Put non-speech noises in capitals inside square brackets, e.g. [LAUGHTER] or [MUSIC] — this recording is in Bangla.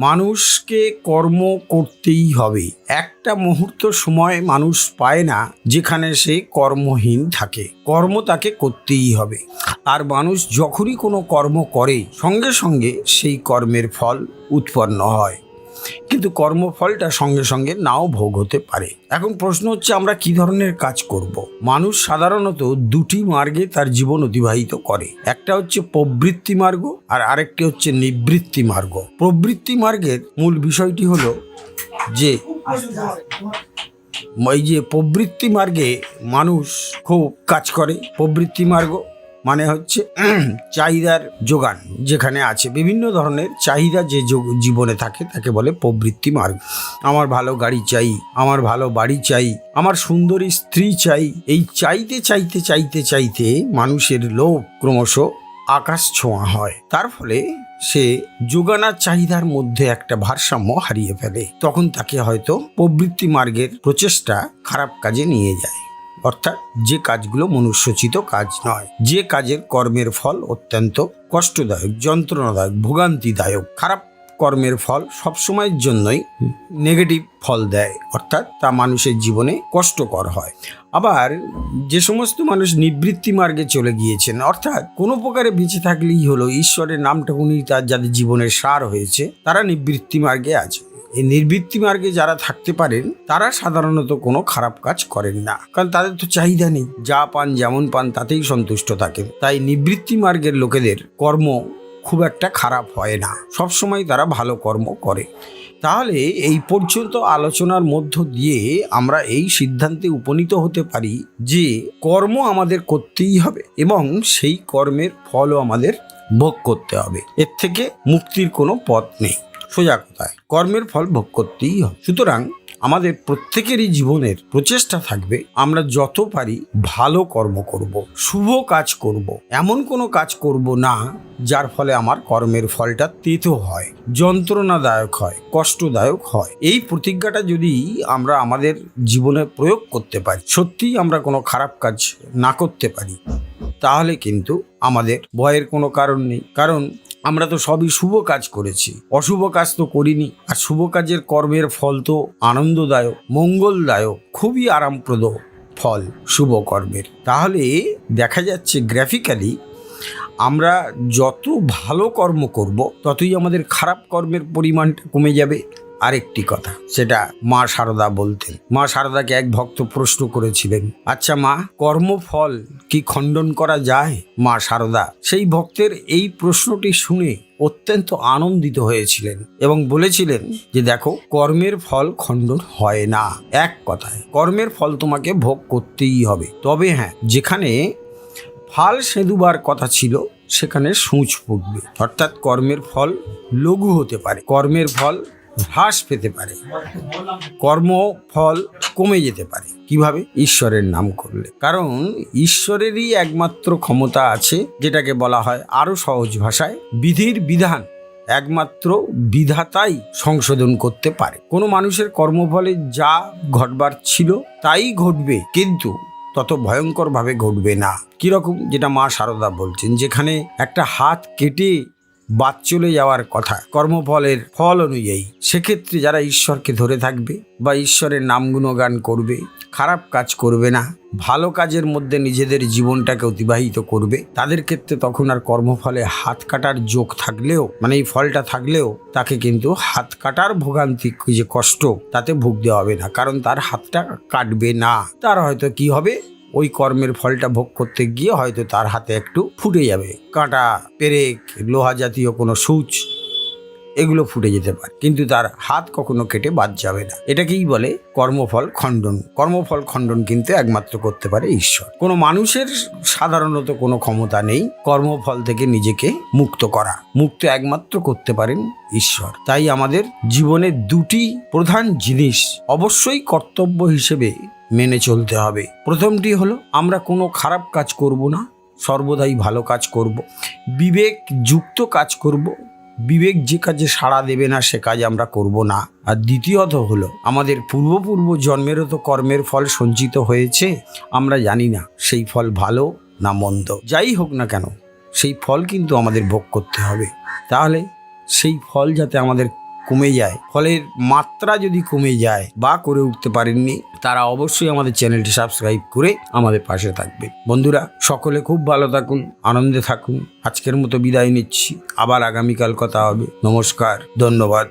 মানুষকে কর্ম করতেই হবে। একটা মুহূর্ত সময় মানুষ পায় না যেখানে সে কর্মহীন থাকে। কর্ম তাকে করতেই হবে। আর মানুষ যখনই কোনো কর্ম করে, সঙ্গে সঙ্গে সেই কর্মের ফল উৎপন্ন হয়। কিন্তু কর্মফলটা সঙ্গে সঙ্গে নাও ভোগ হতে পারে। এখন প্রশ্ন হচ্ছে, আমরা কি ধরনের কাজ করব। মানুষ সাধারণত দুটি মার্গে তার জীবন অতিবাহিত করে। একটা হচ্ছে প্রবৃত্তি মার্গ আর আরেকটি হচ্ছে নিবৃত্তি মার্গ। প্রবৃত্তি মার্গের মূল বিষয়টি হলো যে, এই যে প্রবৃত্তি মার্গে মানুষ খুব কাজ করে। প্রবৃত্তি মার্গ মানে হচ্ছে [CLEARS THROAT] চাহিদার যোগান যেখানে আছে। বিভিন্ন ধরনের চাহিদা যে জীবনে থাকে তাকে বলে প্রবৃত্তি মার্গ। আমার ভালো গাড়ি চাই, আমার ভালো বাড়ি চাই, আমার সুন্দরী স্ত্রী চাই। এই চাইতে চাইতে চাইতে চাইতে মানুষের লোভ ক্রমশ আকাশ ছোঁয়া হয়। তার ফলে সে যোগানার চাহিদার মধ্যে একটা ভারসাম্য হারিয়ে ফেলে। তখন তাকে হয়তো প্রবৃত্তি মার্গের প্রচেষ্টা খারাপ কাজে নিয়ে যায়। অর্থাৎ যে কাজগুলো মনুষ্যচিত কাজ নয়, যে কাজের কর্মের ফল অত্যন্ত কষ্টদায়ক, যন্ত্রণাদায়ক, ভোগান্তিদায়ক। খারাপ কর্মের ফল সবসময়ের জন্যই নেগেটিভ ফল দেয়, অর্থাৎ তা মানুষের জীবনে কষ্টকর হয়। আবার যে সমস্ত মানুষ নিবৃত্তি মার্গে চলে গিয়েছেন, অর্থাৎ কোনো প্রকারে বেঁচে থাকলেই হলো, ঈশ্বরের নামটুকুনি তার যাদের জীবনের সার হয়েছে, তারা নিবৃত্তি মার্গে আছে। নির্বৃত্তি মার্গে যারা থাকতে পারেন, তারা সাধারণত কোনো খারাপ কাজ করেন না। কারণ তাদের তো চাহিদা নেই। যা পান, যেমন পান, তাতেই সন্তুষ্ট থাকেন। তাই নিবৃত্তি মার্গের লোকেদের কর্ম খুব একটা খারাপ হয় না। সবসময় তারা ভালো কর্ম করে। তাহলে এই পর্যন্ত আলোচনার মধ্য দিয়ে আমরা এই সিদ্ধান্তে উপনীত হতে পারি যে কর্ম আমাদের করতেই হবে এবং সেই কর্মের ফলও আমাদের ভোগ করতে হবে। এর থেকে মুক্তির কোনো পথ নেই। সোজা কথায়, কর্মের ফল ভোগ করতেই হবে। সুতরাং আমাদের প্রত্যেকেরই জীবনের প্রচেষ্টা থাকবে, আমরা যত পারি ভালো কর্ম করব, শুভ কাজ করব। এমন কোনো কাজ করব না, যার ফলে আমার কর্মের ফলটা তেতো হয়, যন্ত্রণাদায়ক হয়, কষ্টদায়ক হয়। এই প্রতিজ্ঞাটা যদি আমরা আমাদের জীবনে প্রয়োগ করতে পারি, সত্যিই আমরা কোনো খারাপ কাজ না করতে পারি, তাহলে কিন্তু আমাদের ভয়ের কোনো কারণ নেই। কারণ আমরা তো সবই শুভ কাজ করেছি। অশুভ কাজ তো করিনি, আর শুভ কাজের কর্মের ফল তো আনন্দদায়ক, মঙ্গলদায়ক, খুবই আরামপ্রদ ফল শুভ কর্মের। তাহলে দেখা যাচ্ছে গ্রাফিক্যালি আমরা যত ভালো কর্ম করব, ততই আমাদের খারাপ কর্মের পরিমাণটা কমে যাবে। আরেকটি কথা, সেটা মা সারদা বলতেন। মা সারদাকে এক ভক্ত প্রশ্ন করেছিলেন আচ্ছা মা, কর্মফল কি খণ্ডন করা যায়? মা সারদা সেই ভক্তের এই প্রশ্নটি শুনে অত্যন্ত আনন্দিত হয়েছিলেন এবং বলেছিলেন যে, দেখো, কর্মের ফল খণ্ডন হয় না। এক কথায়, কর্মের ফল তোমাকে ভোগ করতেই হবে। তবে হ্যাঁ যেখানে ফাল সেঁদুবার কথা ছিল, সেখানে সূচ ফুটবে। অর্থাৎ কর্মের ফল লঘু হতে পারে। কর্মের ফল হ্রাস পেতে পারে। কর্ম ফল কমে যেতে পারে। কীভাবে? ঈশ্বরের নাম করলে। কারণ ঈশ্বরেরই একমাত্র ক্ষমতা আছে, যেটাকে বলা হয় আরও সহজ ভাষায় বিধির বিধান। একমাত্র বিধাতাই সংশোধন করতে পারে। কোনো মানুষের কর্মফলে যা ঘটবার ছিল, তাই ঘটবে। কিন্তু তত ভয়ঙ্করভাবে ঘটবে না। কীরকম? যেটা মা সারদা বলছেন, যেখানে একটা হাত কেটে বাদ চলে যাওয়ার কথা। কর্মফলের ফল অনুযায়ী, সেক্ষেত্রে যারা ঈশ্বরকে ধরে থাকবে বা ঈশ্বরের নাম গুণগান করবে, খারাপ কাজ করবে না, ভালো কাজের মধ্যে নিজেদের জীবনটাকে অতিবাহিত করবে, তাদের ক্ষেত্রে তখন আর কর্মফলে হাত কাটার যোগ থাকলেও মানে এই ফলটা থাকলেও তাকে কিন্তু হাত কাটার ভোগান্তি যে কষ্ট, তাতে ভুগতে হবে না। কারণ তার হাতটা কাটবে না। তার হয়তো কি হবে? ওই কর্মের ফলটা ভোগ করতে গিয়ে হয়তো তার হাতে একটু ফুটে যাবে। কাঁটা, পেরেক, লোহা জাতীয় কোনো সূচ, এগুলো ফুটে যেতে পারে। কিন্তু তার হাত কখনো কেটে বাদ যাবে না। এটাকেই বলে কর্মফল খণ্ডন। কর্মফল খণ্ডন কিন্তু একমাত্র করতে পারে ঈশ্বর। কোনো মানুষের সাধারণত কোনো ক্ষমতা নেই কর্মফল থেকে নিজেকে মুক্ত করা। মুক্ত একমাত্র করতে পারেন ঈশ্বর। তাই আমাদের জীবনের দুটি প্রধান জিনিস অবশ্যই কর্তব্য হিসেবে মেনে চলতে হবে। প্রথমটি হলো, আমরা কোনো খারাপ কাজ করব না, সর্বদাই ভালো কাজ করব। বিবেক যুক্ত কাজ করব, বিবেক যে কাজে সাড়া দেবে না, সে কাজ আমরা করব না। আর দ্বিতীয়ত হলো, আমাদের পূর্বপূর্ব জন্মেরও তো কর্মের ফল সঞ্চিত হয়েছে, আমরা জানি না সেই ফল ভালো না মন্দ। যাই হোক না কেন, সেই ফল কিন্তু আমাদের ভোগ করতে হবে। তাহলে সেই ফল যাতে আমাদের কমে যায়। ফলের মাত্রা যদি কমে যায় বা করে উঠতে পারেননি, তারা অবশ্যই আমাদের চ্যানেলটি সাবস্ক্রাইব করে আমাদের পাশে থাকবে। বন্ধুরা, সকলে খুব ভালো থাকুন, আনন্দে থাকুন। আজকের মতো বিদায় নিচ্ছি। আবার আগামীকাল কথা হবে। নমস্কার, ধন্যবাদ।